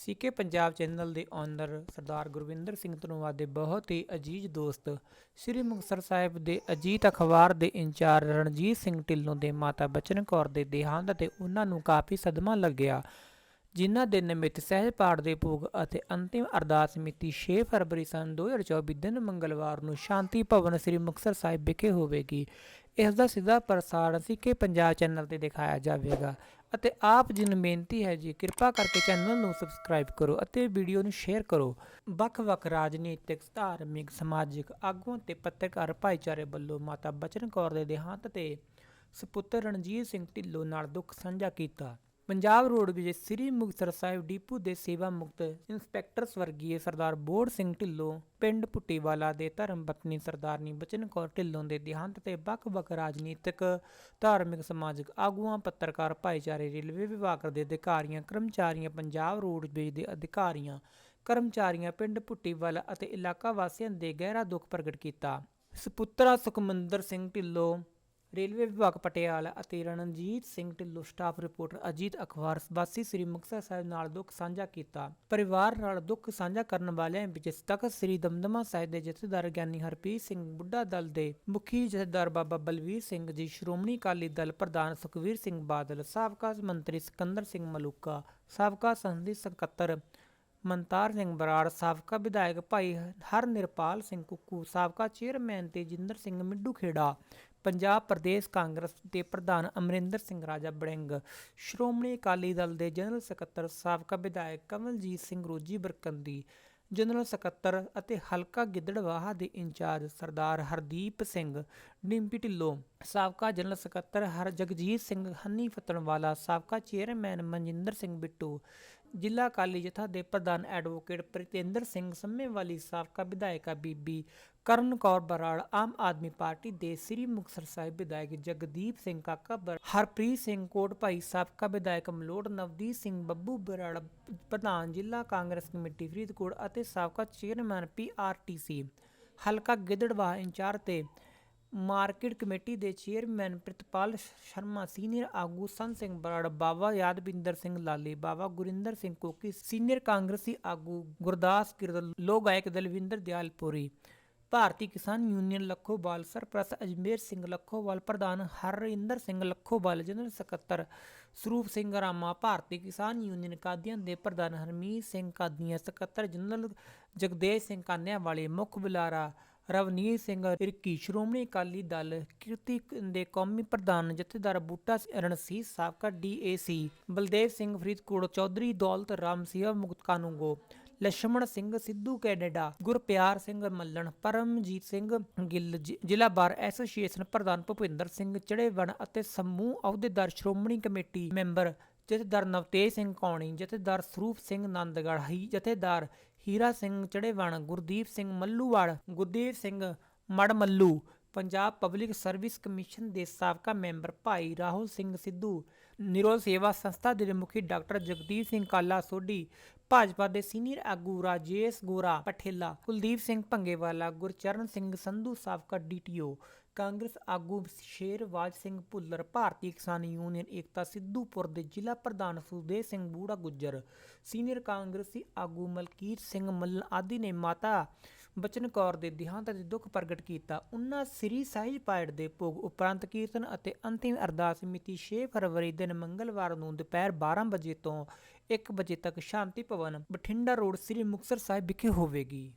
ਸੀਕੇ Punjab channel ਦੇ owner Sardar Gurvinder Singh Dhanoa ਦੇ ਬਹੁਤ ਹੀ ਅਜੀਜ਼ ਦੋਸਤ ਸ੍ਰੀ ਮੁਕਤਸਰ ਸਾਹਿਬ ਦੇ ਅਜੀਤ ਅਖਬਾਰ ਦੇ ਇੰਚਾਰਜ ਰਣਜੀਤ ਸਿੰਘ ਢਿੱਲੋਂ ਦੇ ਮਾਤਾ ਬਚਨ ਕੌਰ ਦੇ ਦੇਹਾਂਤ ਤੇ ਉਹਨਾਂ ਨੂੰ ਕਾਫੀ ਸਦਮਾ ਲੱਗਿਆ, ਜਿਨ੍ਹਾਂ ਦੇ ਨਿਮਿਤ ਸਹਿਜ ਪਾਠ ਦੇ ਭੋਗ ਅਤੇ ਅੰਤਿਮ ਅਰਦਾਸ ਮਿਤੀ 6 ਫਰਵਰੀ ਸਨ 2024 ਦਿਨ ਮੰਗਲਵਾਰ ਨੂੰ ਸ਼ਾਂਤੀ ਭਵਨ ਸ੍ਰੀ ਮੁਕਤਸਰ ਸਾਹਿਬ ਵਿਖੇ ਹੋਵੇਗੀ। ਇਸ ਦਾ ਸਿੱਧਾ ਪ੍ਰਸਾਰਣ ਸੀਕੇ ਪੰਜਾਬ ਚੈਨਲ ਤੇ ਦਿਖਾਇਆ ਜਾਵੇਗਾ। ਅਤੇ ਆਪ ਜੀ ਨੂੰ ਬੇਨਤੀ ਹੈ ਜੀ, ਕਿਰਪਾ ਕਰਕੇ ਚੈਨਲ ਨੂੰ ਸਬਸਕ੍ਰਾਈਬ ਕਰੋ ਅਤੇ ਵੀਡੀਓ ਨੂੰ ਸ਼ੇਅਰ ਕਰੋ। ਵੱਖ-ਵੱਖ ਰਾਜਨੀਤਿਕ, ਧਾਰਮਿਕ, ਸਮਾਜਿਕ ਆਗੂਆਂ ਤੇ ਪੱਤਰਕਾਰ ਭਾਈਚਾਰੇ ਵੱਲੋਂ ਮਾਤਾ ਬਚਨ ਕੌਰ ਦੇ ਦੇਹਾਂਤ ਤੇ ਸੁਪੁੱਤਰ ਰਣਜੀਤ ਸਿੰਘ ਢਿੱਲੋਂ ਨਾਲ ਦੁੱਖ ਸਾਂਝਾ ਕੀਤਾ। ਪੰਜਾਬ ਰੋਡਵੇਜ਼ ਸ੍ਰੀ ਮੁਕਤਸਰ ਸਾਹਿਬ ਡਿਪੂ ਦੇ ਸੇਵਾ ਮੁਕਤ ਇੰਸਪੈਕਟਰ ਸਵਰਗੀਏ ਸਰਦਾਰ ਬੋੜ ਸਿੰਘ ਢਿੱਲੋਂ, ਪਿੰਡ ਪੁੱਟੀਵਾਲਾ ਦੇ ਧਰਮ ਪਤਨੀ ਸਰਦਾਰਨੀ ਬਚਨ ਕੌਰ ਢਿੱਲੋਂ ਦੇ ਦੇਹਾਂਤ ਤੇ ਵੱਖ-ਵੱਖ ਰਾਜਨੀਤਿਕ, ਧਾਰਮਿਕ, ਸਮਾਜਿਕ ਆਗੂਆਂ, ਪੱਤਰਕਾਰ, ਭਾਈਚਾਰੇ, ਰੇਲਵੇ ਵਿਭਾਗ ਦੇ ਅਧਿਕਾਰੀਆਂ, ਕਰਮਚਾਰੀਆਂ, ਪੰਜਾਬ ਰੋਡਵੇਜ਼ ਦੇ ਅਧਿਕਾਰੀਆਂ, ਕਰਮਚਾਰੀਆਂ, ਪਿੰਡ ਪੁੱਟੀਵਾਲਾ ਅਤੇ ਇਲਾਕਾ ਵਾਸੀਆਂ ਦੇ ਗਹਿਰਾ ਦੁੱਖ ਪ੍ਰਗਟ ਕੀਤਾ। ਸੁਪੁੱਤਰਾ ਸੁਖਮੰਦਰ ਸਿੰਘ ਢਿੱਲੋਂ ਰੇਲਵੇ ਵਿਭਾਗ ਪਟਿਆਲਾ ਅਤੇ ਰਣਜੀਤ ਸਿੰਘ ਢਿੱਲੋਂ ਸਟਾਫ ਰਿਪੋਰਟਰ ਅਜੀਤ ਅਖਬਾਰ ਵਾਸੀ ਸ੍ਰੀ ਮੁਕਤਸਰ ਸਾਹਿਬ ਨਾਲ ਦੁੱਖ ਸਾਂਝਾ ਕੀਤਾ। ਪਰਿਵਾਰ ਨਾਲ ਦੁੱਖ ਸਾਂਝਾ ਕਰਨ ਵਾਲਿਆਂ ਵਿੱਚ ਤਖਤ ਸ੍ਰੀ ਦਮਦਮਾ ਸਾਹਿਬ ਦੇ ਜਥੇਦਾਰ ਗਿਆਨੀ ਹਰਪ੍ਰੀਤ ਸਿੰਘ ਬੁੱਢਾ ਦਲ ਦੇ ਮੁਖੀ ਜਥੇਦਾਰ ਬਾਬਾ ਬਲਵੀਰ ਸਿੰਘ ਜੀ, ਸ਼੍ਰੋਮਣੀ ਅਕਾਲੀ ਦਲ ਪ੍ਰਧਾਨ ਸੁਖਵੀਰ ਸਿੰਘ ਬਾਦਲ, ਸਾਬਕਾ ਮੰਤਰੀ ਸਿਕੰਦਰ ਸਿੰਘ ਮਲੂਕਾ, ਸਾਬਕਾ ਸੰਸਦੀ ਸਕੱਤਰ ਮਨਤਾਰ ਸਿੰਘ ਬਰਾੜ, ਸਾਬਕਾ ਵਿਧਾਇਕ ਭਾਈ ਹਰਨਿਰਪਾਲ ਸਿੰਘ ਕੁੱਕੂ, ਸਾਬਕਾ ਚੇਅਰਮੈਨ ਤੇਜਿੰਦਰ ਸਿੰਘ ਮਿੱਡੂ ਖੇੜਾ ਪੰਜਾਬ ਪ੍ਰਦੇਸ਼ ਕਾਂਗਰਸ ਦੇ ਪ੍ਰਧਾਨ ਅਮਰਿੰਦਰ ਸਿੰਘ ਰਾਜਾ ਬੜਿੰਗ, ਸ਼੍ਰੋਮਣੀ ਅਕਾਲੀ ਦਲ ਦੇ ਜਨਰਲ ਸਕੱਤਰ, ਸਾਬਕਾ ਵਿਧਾਇਕ ਕਮਲਜੀਤ ਸਿੰਘ ਰੋਜੀ ਬਰਕੰਦੀ, ਜਨਰਲ ਸਕੱਤਰ ਅਤੇ ਹਲਕਾ ਗਿੱਦੜਵਾਹਾ ਦੇ ਇੰਚਾਰਜ ਸਰਦਾਰ ਹਰਦੀਪ ਸਿੰਘ ਡਿੰਪੀ ਢਿੱਲੋਂ, ਸਾਬਕਾ ਜਨਰਲ ਸਕੱਤਰ ਹਰ ਜਗਜੀਤ ਸਿੰਘ ਹੰਨੀ ਫਤਣਵਾਲਾ, ਸਾਬਕਾ ਚੇਅਰਮੈਨ ਮਨਜਿੰਦਰ ਸਿੰਘ ਬਿੱਟੂ ਜ਼ਿਲ੍ਹਾ ਅਕਾਲੀ ਜਥਾ ਦੇ ਪ੍ਰਧਾਨ ਐਡਵੋਕੇਟ ਪ੍ਰਿਤੇਂਦਰ ਸਿੰਘ ਸੰਮੇਵਾਲੀ ਸਾਬਕਾ ਵਿਧਾਇਕਾ ਬੀਬੀ ਕਰਨ ਕੌਰ ਬਰਾੜ, ਆਮ ਆਦਮੀ ਪਾਰਟੀ ਦੇ ਸ੍ਰੀ ਮੁਕਤਸਰ ਸਾਹਿਬ ਵਿਧਾਇਕ ਜਗਦੀਪ ਸਿੰਘ ਕਾਕਾ ਬਰ, ਹਰਪ੍ਰੀਤ ਸਿੰਘ ਕੋਟ ਭਾਈ ਸਾਬਕਾ ਵਿਧਾਇਕ ਮਲੋੜ ਨਵਦੀਪ ਸਿੰਘ ਬੱਬੂ ਬਰਾੜ, ਪ੍ਰਧਾਨ ਜ਼ਿਲ੍ਹਾ ਕਾਂਗਰਸ ਕਮੇਟੀ ਫਰੀਦਕੋਟ ਅਤੇ ਸਾਬਕਾ ਚੇਅਰਮੈਨ ਪੀਆਰਟੀਸੀ ਹਲਕਾ ਗਿੱਦੜਵਾਹ ਇੰਚਾਰਜ ਤੇ ਮਾਰਕੀਟ ਕਮੇਟੀ ਦੇ ਚੇਅਰਮੈਨ ਪ੍ਰਿਤਪਾਲ ਸ਼ਰਮਾ, ਸੀਨੀਅਰ ਆਗੂ ਸੰਤ ਸਿੰਘ ਬਰਾੜ ਬਾਬਾ ਯਾਦਵਿੰਦਰ ਸਿੰਘ ਲਾਲੇ ਬਾਬਾ ਗੁਰਿੰਦਰ ਸਿੰਘ ਕੋਕੀ, ਸੀਨੀਅਰ ਕਾਂਗਰਸੀ ਆਗੂ ਗੁਰਦਾਸ ਕਿਰਦਲ ਲੋਕ ਗਾਇਕ ਦਲਵਿੰਦਰ ਦਿਆਲਪੁਰੀ, ਭਾਰਤੀ ਕਿਸਾਨ ਯੂਨੀਅਨ ਲੱਖੋਵਾਲ, ਸਰਪ੍ਰਸਤ ਅਜਮੇਰ ਸਿੰਘ ਲੱਖੋਵਾਲ, ਪ੍ਰਧਾਨ ਹਰਿੰਦਰ ਸਿੰਘ ਲੱਖੋਵਾਲ, ਜਨਰਲ ਸਕੱਤਰ ਸਰੂਪ ਸਿੰਘ ਰਾਮਾ, ਭਾਰਤੀ ਕਿਸਾਨ ਯੂਨੀਅਨ ਕਾਦੀਆਂ ਦੇ ਪ੍ਰਧਾਨ ਹਰਮੀਤ ਸਿੰਘ ਕਾਦੀਆਂ, ਸਕੱਤਰ ਜਨਰਲ ਜਗਦੇਸ਼ ਸਿੰਘ ਕਾਨਿਆਂ ਵਾਲੇ ਮੁੱਖ ਬੁਲਾਰਾ ਰਵਨੀਤ ਸਿੰਘ ਰਿੱਕੀ ਸ਼੍ਰੋਮਣੀ ਅਕਾਲੀ ਦਲ ਕਿਰਤੀ ਦੇ ਕੌਮੀ ਪ੍ਰਧਾਨ ਜਥੇਦਾਰ ਬੂਟਾ ਰਣਸੀਤ ਸਾਬਕਾ ਡੀਏਸੀ ਬਲਦੇਵ ਸਿੰਘ ਫਰੀਦਕੋਟ, ਚੌਧਰੀ ਦੌਲਤ ਰਾਮ ਸਿਆ ਮੁਕਤ ਕਾਨੂੰਗੋ, ਲਛਮਣ ਸਿੰਘ ਸਿੱਧੂ ਕੈਨੇਡਾ, ਗੁਰਪਿਆਰ ਸਿੰਘ ਮੱਲਣ, ਪਰਮਜੀਤ ਸਿੰਘ ਗਿੱਲ ਜ਼ਿਲ੍ਹਾ ਬਾਰ ਐਸੋਸੀਏਸ਼ਨ ਪ੍ਰਧਾਨ ਭੁਪਿੰਦਰ ਸਿੰਘ ਚੜੇਵਣ ਅਤੇ ਸਮੂਹ ਅਹੁਦੇਦਾਰ ਸ਼੍ਰੋਮਣੀ ਕਮੇਟੀ ਮੈਂਬਰ ਜਥੇਦਾਰ ਨਵਤੇਜ ਸਿੰਘ ਕੌਣੀ, ਜਥੇਦਾਰ ਸਰੂਪ ਸਿੰਘ ਨੰਦਗੜ੍ਹੀ ਜਥੇਦਾਰ Hira Singh Charewan Gurdeep Singh Malluwal Gurdeep Singh Marmallu Punjab public service commission ਦੇ ਸਾਬਕਾ ਮੈਂਬਰ ਭਾਈ ਰਾਹੁਲ ਸਿੰਘ ਸਿੱਧੂ, ਨਿਰੋਲ ਸੇਵਾ ਸੰਸਥਾ ਦੇ ਮੁਖੀ ਡਾਕਟਰ ਜਗਦੀਪ ਸਿੰਘ ਕਾਲਾ ਸੋਢੀ, ਭਾਜਪਾ ਦੇ ਸੀਨੀਅਰ ਆਗੂ ਰਾਜੇਸ਼ ਗੋਰਾ ਪਠੇਲਾ, ਕੁਲਦੀਪ ਸਿੰਘ ਭੰਗੇਵਾਲਾ, ਗੁਰਚਰਨ ਸਿੰਘ ਸੰਧੂ ਸਾਬਕਾ ਡੀਟੀਓ ਕਾਂਗਰਸ ਆਗੂ ਸ਼ੇਰਵਾਜ ਸਿੰਘ ਭੁੱਲਰ, ਭਾਰਤੀ ਕਿਸਾਨ ਯੂਨੀਅਨ ਏਕਤਾ ਸਿੱਧੂਪੁਰ ਦੇ ਜ਼ਿਲ੍ਹਾ ਪ੍ਰਧਾਨ ਸੁਦੇ ਸਿੰਘ ਬੂੜਾ ਗੁੱਜਰ, ਸੀਨੀਅਰ ਕਾਂਗਰਸੀ ਆਗੂ ਮਲਕੀਤ ਸਿੰਘ ਮੱਲਨ ਆਦਿ ਨੇ ਮਾਤਾ ਬਚਨ ਕੌਰ ਦੇ ਦੇਹਾਂਤ ਤੇ ਦੁੱਖ ਪ੍ਰਗਟ ਕੀਤਾ। ਉਹਨਾਂ ਸ੍ਰੀ ਸਾਹਿਜ ਪਾਠ ਦੇ ਭੋਗ ਉਪਰੰਤ ਕੀਰਤਨ ਅਤੇ ਅੰਤਿਮ ਅਰਦਾਸ ਮਿਤੀ 6 ਫਰਵਰੀ ਦਿਨ ਮੰਗਲਵਾਰ ਨੂੰ ਦੁਪਹਿਰ 12 ਵਜੇ ਤੋਂ 1 ਵਜੇ ਤੱਕ ਸ਼ਾਂਤੀ ਭਵਨ ਬਠਿੰਡਾ ਰੋਡ ਸ੍ਰੀ ਮੁਕਤਸਰ ਸਾਹਿਬ ਵਿਖੇ ਹੋਵੇਗੀ।